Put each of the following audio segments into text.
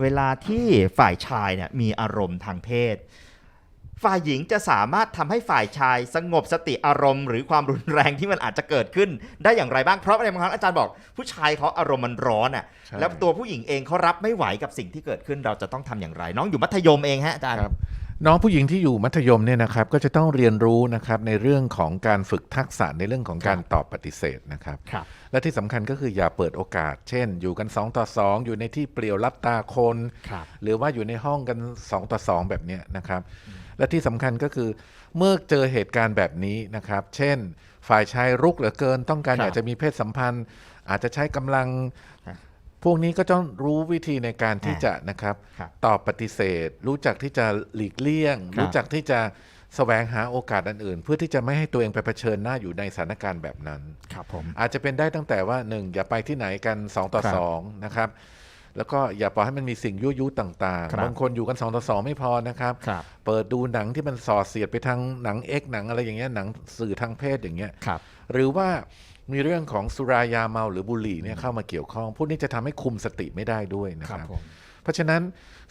เวลาที่ฝ่ายชายเนี่ยมีอารมณ์ทางเพศ ฝ่ายหญิงจะสามารถทำให้ฝ่ายชายสงบสติอารมณ์ หรือความรุนแรงที่มันอาจจะเกิดขึ้นได้อย่างไรบ้างเพราะอะไรบางครั้งอาจารย์บอก ผู้ชายเขาอารมณ์มันร้อนอะใช่แล้วตัวผู้หญิงเองเขารับไม่ไหวกับสิ่งที่เกิดขึ้นเราจะต้องทำอย่างไร น้องอยู่มัธยมเองฮะอาจารย์ครับ น้องผู้หญิงที่อยู่มัธยมเนี่ยนะครับก็จะต้องเรียนรู้นะครับในเรื่องของการฝึกทักษะในเรื่องของการตอบปฏิเสธนะครับ ครับ และที่สำคัญก็คืออย่าเปิดโอกาส เช่น อยู่กัน 2 ต่อ 2 อยู่ในที่เปลี่ยวรับตาคน ครับ หรือว่าอยู่ในห้องกัน 2 ต่อ 2 แบบเนี้ยนะครับ และที่สำคัญก็คือเมื่อเจอเหตุการณ์แบบนี้นะครับ เช่น ฝ่ายชายรุกเหลือเกินต้องการครับอยากจะมีเพศสัมพันธ์ อาจจะใช้กำลังครับ พวกนี้ก็ต้องรู้วิธีในการที่อ่าจะนะครับครับ ตอบปฏิเสธ รู้จักที่จะหลีกเลี่ยงครับรู้จักที่จะแสวงหาโอกาสอันอื่น เพื่อที่จะไม่ให้ตัวเองไปเผชิญหน้าอยู่ในสถานการณ์แบบนั้น ครับผมอาจจะเป็นได้ตั้งแต่ว่าหนึ่งอย่าไปที่ไหนกัน 2 ต่อครับ2นะครับ แล้วก็อย่าปล่อยให้มันมีสิ่งยั่วยุต่างครับๆบางคนอยู่กัน2ต่อ2ไม่พอนะครับครับ เปิดดูหนังที่มันส่อเสียดไปทางหนังเอ็กหนังอะไรอย่างเงี้ยหนังสื่อทางเพศอย่างเงี้ยครับหรือว่ามีเรื่องของสุรายาเมาหรือบุหรี่เนี่ยเข้ามาเกี่ยวข้อง พวกนี้จะทำให้คุมสติไม่ได้ด้วยนะคครับรับผมเพราะฉะนั้น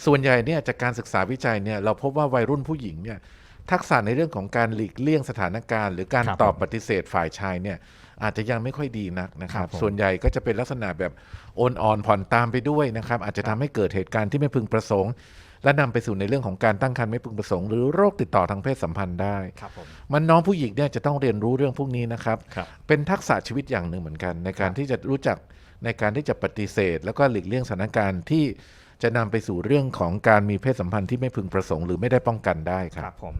ส่วนใหญ่เนี่ยจากการศึกษาวิจัยเนี่ยเราพบว่าวัยรุ่นผู้หญิงเนี่ยทักษะในเรื่องของการหลีกเลี่ยงสถานการณ์ หรือการครับตอบผมปฏิเสธฝ่ายชายเนี่ย อาจจะยังไม่ค่อยดีนักนะครัครับบผมส่วนใหญ่ก็จะเป็นลักษณะแบบโอนอ่อนผ่อนตามไปด้วยนะครับ อาจจะทำให้เกิดเหตุการณ์ที่ไม่พึงประสงค์ และนำไปสู่ในเรื่องของการตั้งครรภ์ไม่พึงประสงค์หรือโรคติดต่อทางเพศสัมพันธ์ได้ครับผมมันน้องผู้หญิงเนี่ยจะต้องเรียนรู้เรื่องพวกนี้นะครับครับเป็นทักษะชีวิตอย่างหนึ่งเหมือนกัน ในการที่จะรู้จักในการที่จะปฏิเสธ แล้วก็หลีกเลี่ยงสถานการณ์ที่จะนำไปสู่เรื่องของการมีเพศสัมพันธ์ที่ไม่พึงประสงค์หรือไม่ได้ป้องกันได้คครัรับบผม